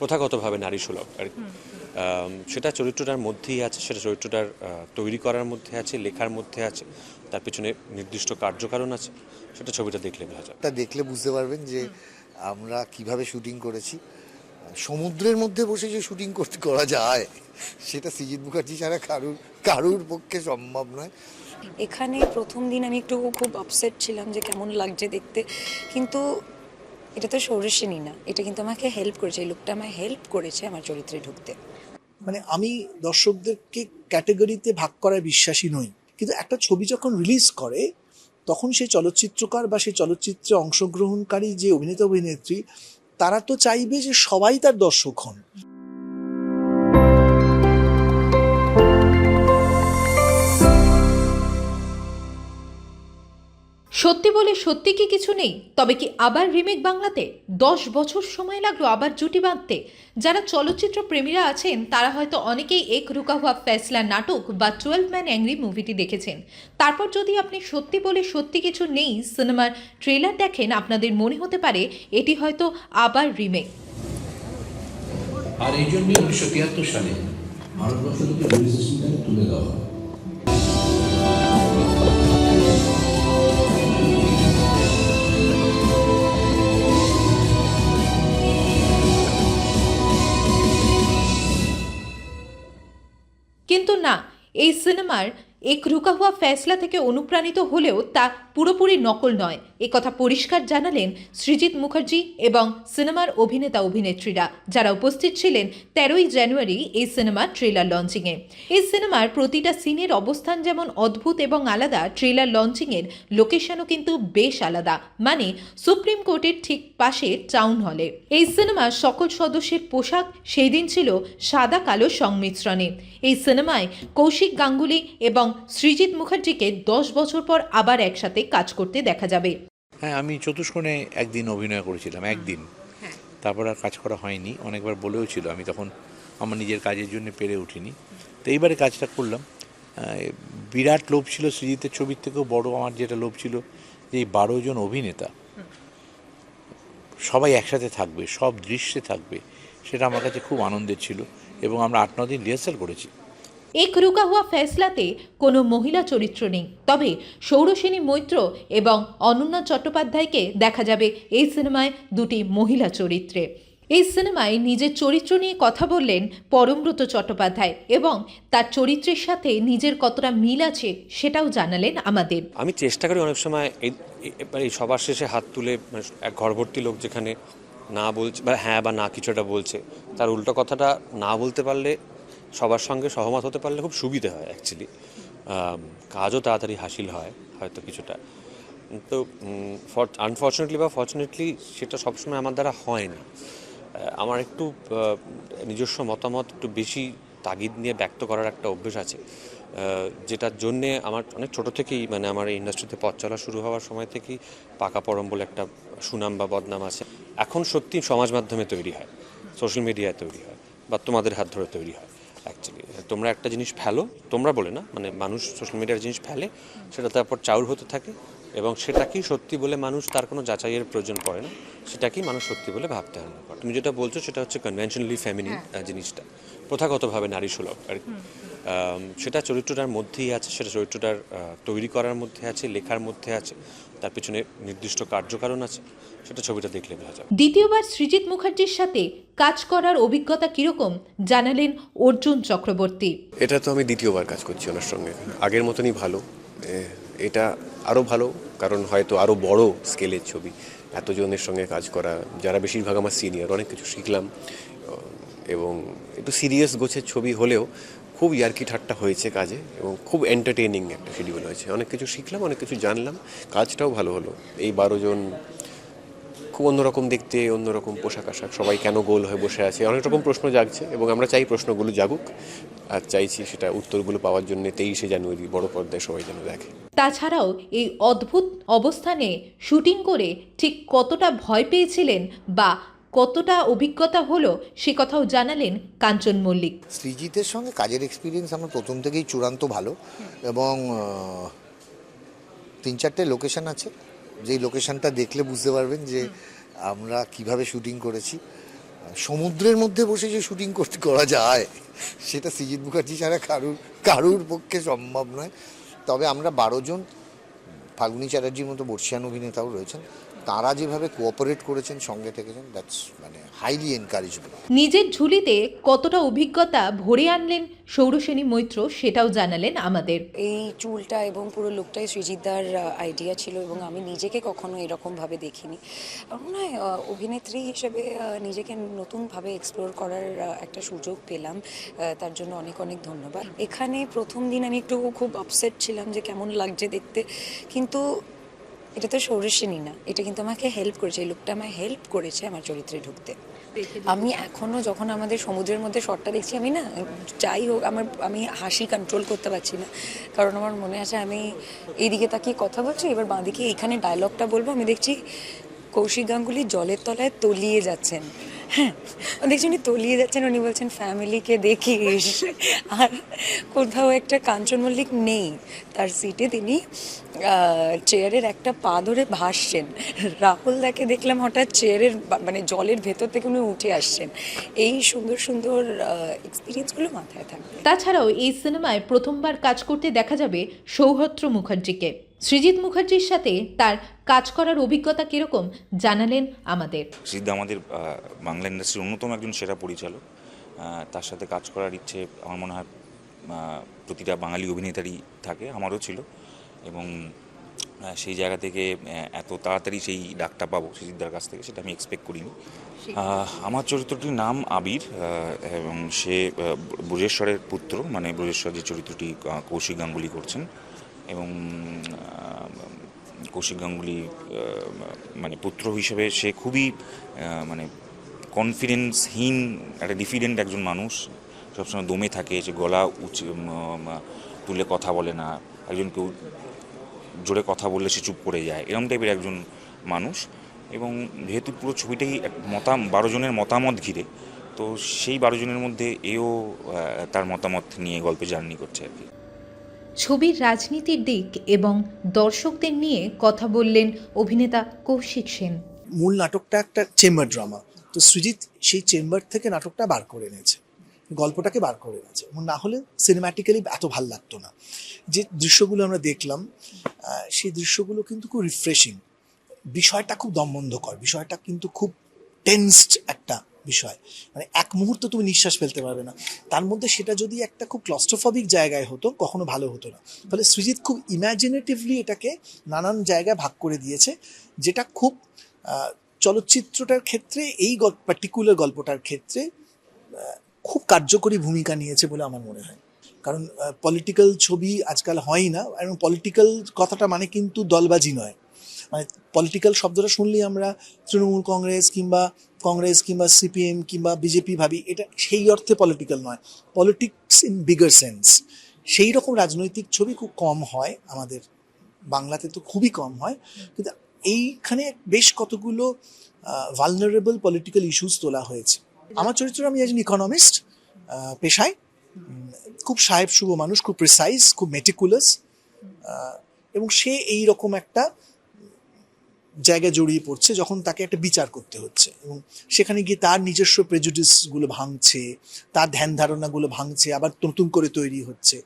প্রথাগতভাবে নারী সুলভ আর কি। সেটা চরিত্রটার মধ্যেই আছে সেটা চরিত্রটার তৈরি করার মধ্যে আছে লেখার মধ্যে আছে তার পেছনে নির্দিষ্ট কার্যকারণ আছে সেটা ছবিটা দেখলে বোঝা যাবে টা দেখলে বুঝতে পারবেন যে আমরা কীভাবে শুটিং করেছি। সমুদ্রের মধ্যে বসে যে শুটিং করতে করা যায় সেটা সৃজিত মুখার্জি ছাড়া কারুর কারুর পক্ষে সম্ভব নয়। এখানে প্রথম দিন আমি একটু খুব আপসেট ছিলাম যে কেমন লাগছে দেখতে। কিন্তু এটা তো সৌরসেনী না, এটা কিন্তু আমাকে হেল্প করেছে, এই লোকটা আমায় হেল্প করেছে আমার চরিত্রে ঢুকতে। মানে আমি দর্শকদেরকে ক্যাটাগরিতে ভাগ করায় বিশ্বাসী নই, কিন্তু একটা ছবি যখন রিলিজ করে, তখন সেই চলচ্চিত্রকার বা সেই চলচ্চিত্রে অংশগ্রহণকারী যে অভিনেতা অভিনেত্রী তারা তো চাইবে যে সবাই তার দর্শক হন। বলে সত্যি কি কিছু নেই? তবে কি আবার রিমেক বাংলাতে? দশ বছর সময় লাগল আবার জুটি বাঁধতে। যারা চলচ্চিত্র প্রেমীরা আছেন, তারা হয়তো অনেকেই এক রুকা হুয়া ফেসলা নাটক বা টুয়েলভ ম্যান অ্যাংরি মুভিটি দেখেছেন। তারপর যদি আপনি সত্যি বলে সত্যি কিছু নেই সিনেমার ট্রেলার দেখেন, আপনাদের মনে হতে পারে এটি হয়তো আবার রিমেক আর এই জন্য উনিশশো তিয়াত্তর সালে ভারতবর্ষ থেকে পুলিশ স্টেশনটাকে তুলে দেওয়া এই সিনেমার এক রুকা হওয়া ফ্যাসলা থেকে অনুপ্রাণিত হলেও তা পুরোপুরি নকল নয়। কথা পরিষ্কার জানালেন সৃজিত মুখার্জি এবং সিনেমার অভিনেতা অভিনেত্রীরা, যারা উপস্থিত ছিলেন তেরোই জানুয়ারি এই সিনেমার ট্রেলার লঞ্চিংয়ে। এই সিনেমার প্রতিটা সিনের অবস্থান যেমন অদ্ভুত এবং আলাদা, ট্রেলার লঞ্চিংয়ের লোকেশনও কিন্তু বেশ আলাদা মানে সুপ্রিম কোর্টের ঠিক পাশে টাউন হলে। এই সিনেমার সকল সদস্যের পোশাক, সেই দিন ছিল সাদা কালো সংমিশ্রণে। এই সিনেমায় কৌশিক গাঙ্গুলি এবং সৃজিত মুখার্জিকে দশ বছর পর আবার একসাথে কাজ করতে দেখা যাবে। হ্যাঁ আমি চতুষ্কোণে একদিন অভিনয় করেছিলাম একদিন। তারপর আর কাজ করা হয়নি অনেকবার বলেও ছিল আমি তখন আমার নিজের কাজের জন্য পেরে উঠিনি। তো এইবারে কাজটা করলাম। বিরাট লোভ ছিল সৃজিতের ছবির থেকেও বড় আমার যেটা লোভ ছিল যে এই বারো জন অভিনেতা সবাই একসাথে থাকবে সব দৃশ্যে থাকবে সেটা আমার কাছে খুব আনন্দের ছিল এবং আমরা আট ন দিন রিহার্সাল করেছি। এক রুকা হুয়া ফেসলাতে কোনো মহিলা চরিত্র নেই। তবে সৌরসেনী মৈত্র এবং অনন্যা চট্টোপাধ্যায়কে দেখা যাবে এই সিনেমায় দুটি মহিলা চরিত্রে। এই সিনেমায় নিজের চরিত্র নিয়ে কথা বললেন পরমব্রত চট্টোপাধ্যায় এবং তার চরিত্রের সাথে নিজের কতটা মিল আছে সেটাও জানালেন আমাদের। আমি চেষ্টা করি অনেক সময় এই এই সবার শেষে হাত তুলে মানে এক ঘরভর্তি লোক যেখানে না বলছে বা হ্যাঁ বা না কিছু একটা বলছে, তার উল্টো কথাটা না বলতে পারলে সবার সঙ্গে সহমত হতে পারলে খুব সুবিধে হয় অ্যাকচুয়ালি কাজও তাড়াতাড়ি হাসিল হয়, হয়তো কিছুটা। তো আনফর্চুনেটলি বা ফর্চুনেটলি সেটা সবসময় আমার দ্বারা হয় না আমার একটু নিজস্ব মতামত একটু বেশি তাগিদ নিয়ে ব্যক্ত করার একটা অভ্যেস আছে। যেটার জন্যে আমার অনেক ছোট থেকেই মানে আমার এই ইন্ডাস্ট্রিতে পথ চলা শুরু হওয়ার সময় থেকেই পাকা পরম বলে একটা সুনাম বা বদনাম আছে। এখন সত্যি সমাজ মাধ্যমে তৈরি হয় সোশ্যাল মিডিয়ায় তৈরি হয় বা তোমাদের হাত ধরে তৈরি হয়। অ্যাকচুয়ালি তোমরা একটা জিনিস ফেলো তোমরা বলে না মানে মানুষ সোশ্যাল মিডিয়ার জিনিস ফেলে সেটা তারপর চাউর হতে থাকে এবং সেটাকেই সত্যি বলে মানুষ তার কোনো যাচাইয়ের প্রয়োজন পড়ে না সেটাকেই মানুষ সত্যি বলে ভাবতে আরম্ভ করে। তুমি যেটা বলছো সেটা হচ্ছে কনভেনশনালি ফ্যামিলি জিনিসটা। প্রথাগতভাবে নারী সুলভ। আর কি। সেটা চরিত্রটার মধ্যেই আছে সেটা চরিত্রটার তৈরি করার মধ্যে আছে লেখার মধ্যে আছে। তার পেছনে নির্দিষ্ট কার্যকারণ আছে সেটা ছবিটা দেখলে বোঝা যাবে। দ্বিতীয়বার সৃজিত মুখার্জির সাথে কাজ করার অভিজ্ঞতা কীরকম জানালেন অর্জুন চক্রবর্তী। এটা তো আমি দ্বিতীয়বার কাজ করছি ওনার সঙ্গে। আগের মতনই ভালো। এটা আরও ভালো কারণ হয়তো আরও বড় স্কেলের ছবি। এতজনের সঙ্গে কাজ করা যারা বেশিরভাগ আমার সিনিয়র অনেক কিছু শিখলাম। এবং একটু সিরিয়াস গোছের ছবি হলেও খুব ইয়ার্কি ঠাট্টা হয়েছে কাজে এবং খুব এন্টারটেনিং একটা শিডিউল হয়েছে অনেক কিছু শিখলাম, অনেক কিছু জানলাম, কাজটাও ভালো হলো। এই বারো জন খুব অন্যরকম দেখতে, অন্যরকম পোশাক আশাক, সবাই কেন গোল হয়ে বসে আছে? অনেক রকম প্রশ্ন জাগছে এবং আমরা চাই প্রশ্নগুলো জাগুক। আর চাইছি সেটা উত্তরগুলো পাওয়ার জন্য তেইশে জানুয়ারি, বড় পর্দায় সবাই যেন দেখে। তাছাড়াও এই অদ্ভুত অবস্থানে শুটিং করে ঠিক কতটা ভয় পেয়েছিলেন বা কতটা অভিজ্ঞতা হলো সে কথাও জানালেন কাঞ্চন মল্লিক। সৃজিতের সঙ্গে কাজের এক্সপিরিয়েন্স আমার প্রথম থেকেই চূড়ান্ত ভালো এবং তিন চারটে লোকেশন আছে। যেই লোকেশনটা দেখলে বুঝতে পারবেন যে আমরা কীভাবে শুটিং করেছি। সমুদ্রের মধ্যে বসে যে শুটিং করতে করা যায়, সেটা সৃজিত মুখার্জি ছাড়া কারুর কারুর পক্ষে সম্ভব নয়। তবে আমরা বারো জন, ফাল্গুনি চ্যাটার্জির মতো বর্ষিয়ান অভিনেতাও রয়েছেন। তারা যেভাবে কোঅপারেট করেছেন সঙ্গে থেকেছেন দ্যাটস মানে হাইলি এনকারেজেবল নিজের ঝুলিতে কতটা অভিজ্ঞতা ভরে আনলেন সৌরসেনী মৈত্র সেটাও জানালেন আমাদের। এই চুলটা এবং পুরো লুকটাই সৃজিতদার আইডিয়া ছিল এবং আমি নিজেকে কখনো এরকমভাবে দেখিনি। আমার মনে হয় অভিনেত্রী হিসেবে নিজেকে নতুনভাবে এক্সপ্লোর করার একটা সুযোগ পেলাম। তার জন্য অনেক অনেক ধন্যবাদ। এখানে প্রথম দিন আমি একটু খুব আপসেট ছিলাম যে কেমন লাগছে দেখতে। কিন্তু এটা তো সৌরসেনী না এটা কিন্তু আমাকে হেল্প করেছে এই লোকটা আমায় হেল্প করেছে আমার চরিত্রে ঢুকতে। আমি এখনও যখন আমাদের সমুদ্রের মধ্যে শটটা দেখছি আমি না যাই হোক আমার আমি হাসি কন্ট্রোল করতে পারছি না। কারণ আমার মনে আছে আমি এইদিকে তাকিয়ে কথা বলছি এবার বাঁদিকে এখানে ডায়লগটা বলব আমি দেখছি কৌশিক গাঙ্গুলি জলের তলায় তলিয়ে যাচ্ছেন। হ্যাঁ। দেখছি উনি তলিয়ে যাচ্ছেন, উনি বলছেন ফ্যামিলিকে দেখিস। আর কোথাও একটা কাঞ্চন মল্লিক নেই। তার সিটে তিনি চেয়ারের একটা পা ধরে ভাসছেন। রাহুল দাকে দেখলাম হঠাৎ চেয়ারের মানে জলের ভেতর থেকে উনি উঠে আসছেন। এই সুন্দর সুন্দর এক্সপিরিয়েন্সগুলো মাথায় থাকবে। তাছাড়াও এই সিনেমায় প্রথমবার কাজ করতে দেখা যাবে সৌহত্র মুখার্জিকে। সৃজিত মুখার্জির সাথে তার কাজ করার অভিজ্ঞতা কীরকম জানালেন আমাদের। সিদ্ধ আমাদের বাংলা ইন্ডাস্ট্রির অন্যতম একজন সেরা পরিচালক। তার সাথে কাজ করার ইচ্ছে আমার মনে হয় প্রতিটা বাঙালি অভিনেতারই থাকে আমারও ছিল। এবং সেই জায়গা থেকে এত তাড়াতাড়ি সেই ডাকটা পাবো সিদ্ধার কাছ থেকে সেটা আমি এক্সপেক্ট করিনি। আমার চরিত্রটির নাম আবির এবং সে ব্রজেশ্বরের পুত্র মানে ব্রজেশ্বর যে চরিত্রটি কৌশিক গাঙ্গুলি করছেন। এবং কৌশিক গাঙ্গুলি মানে পুত্র হিসেবে সে খুবই মানে কনফিডেন্সহীন একটা ডিফিডেন্ট একজন মানুষ। সবসময় দমে থাকে সে গলা উঁচু তুলে কথা বলে না। একজন কেউ জোরে কথা বললে সে চুপ করে যায়। এরকম টাইপের একজন মানুষ। এবং যেহেতু পুরো ছবিটাই মতাম, বারো জনের মতামত ঘিরে, তো সেই বারো জনের মধ্যে এও তার মতামত নিয়ে গল্পে জার্নি করছে আর কি। ছবির রাজনীতির দিক এবং দর্শকদের নিয়ে কথা বললেন অভিনেতা কৌশিক সেন। মূল নাটকটা একটা চেম্বার ড্রামা। তো সৃজিত সেই চেম্বার থেকে নাটকটা বার করে এনেছে। গল্পটাকে বার করে এনেছে। না হলে সিনেম্যাটিক্যালি এত ভালো লাগতো না। যে দৃশ্যগুলো আমরা দেখলাম সেই দৃশ্যগুলো কিন্তু খুব রিফ্রেশিং বিষয়টা খুব দমবন্ধকর। বিষয়টা কিন্তু খুব টেন্সড একটা বিষয়। মানে এক মুহূর্ত তুমি নিঃশ্বাস ফেলতে পারবে না। তার মধ্যে সেটা যদি একটা খুব ক্লস্ট্রোফবিক জায়গায় হতো, কখনো ভালো হতো না। ফলে সৃজিত খুব ইমাজিনেটিভলি এটাকে নানান জায়গায় ভাগ করে দিয়েছে, যেটা খুব চলচ্চিত্রটার ক্ষেত্রে, এই পার্টিকুলার গল্পটার ক্ষেত্রে খুব কার্যকরী ভূমিকা নিয়েছে বলে আমার মনে হয়। কারণ পলিটিক্যাল ছবি আজকাল হয় না, এবং পলিটিক্যাল কথাটা মানে কিন্তু দলবাজি নয়। মানে পলিটিক্যাল শব্দটা শুনলেই আমরা তৃণমূল কংগ্রেস কিংবা কংগ্রেস কিংবা সিপিএম কিংবা বিজেপি ভাবি, এটা সেই অর্থে পলিটিক্যাল নয়। পলিটিক্স ইন বিগার সেন্স সেই রকম রাজনৈতিক ছবি খুব কম হয় আমাদের। বাংলাতে তো খুবই কম হয়। কিন্তু এইখানে বেশ কতগুলো ভালনারেবল পলিটিক্যাল ইস্যুস তোলা হয়েছে। আমার চরিত্র আমি একজন ইকোনমিস্ট পেশায়। খুব সাহেব শুভ মানুষ, খুব প্রিসাইজ খুব মেটিকুলাস এবং সে এই রকম একটা জায়গায় জড়িয়ে পড়ছে যখন তাকে একটা বিচার করতে হচ্ছে। এবং সেখানে গিয়ে তার নিজস্ব প্রেজুডিসগুলো ভাঙছে, তার ধ্যান ধারণাগুলো ভাঙছে, আবার নতুন করে তৈরি হচ্ছে।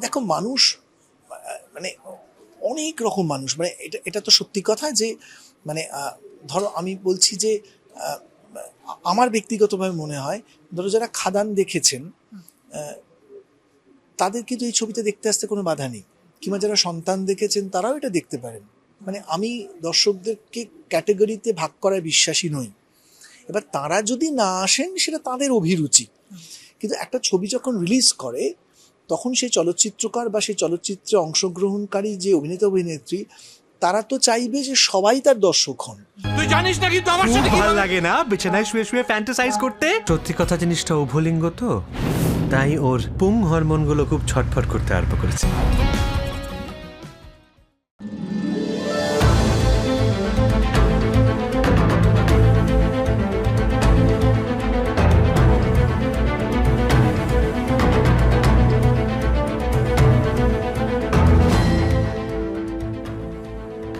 দেখো, মানুষ মানে অনেক রকম মানুষ মানে এটা এটা তো সত্যি কথা যে মানে ধরো আমি বলছি যে আমার ব্যক্তিগতভাবে মনে হয়, ধরো যারা খাদান দেখেছেন তাদের কিন্তু এই ছবিতে দেখতে আসতে কোনো বাধা নেই। কিংবা যারা সন্তান দেখেছেন, তারাও এটা দেখতে পারেন। মানে আমি দর্শকদেরকে ক্যাটাগরিতে ভাগ করায় বিশ্বাসী নই। এবার তারা যদি না আসেন সেটা তাদের অভিরুচি। কিন্তু একটা ছবি যখন রিলিজ করে তখন সেই চলচ্চিত্রকার বা সেই চলচ্চিত্রে অংশগ্রহণকারী যে অভিনেতা অভিনেত্রী তারা তো চাইবে যে সবাই তার দর্শক হন। খুব ভালো লাগে না? বিছানায় শুয়ে শুয়ে ফ্যান্টাসাইজ করতে? সত্যি কথা জিনিসটা উভলিঙ্গ তো। তাই ওর পুং হরমোনগুলো খুব ছটফট করতে আরম্ভ করেছে।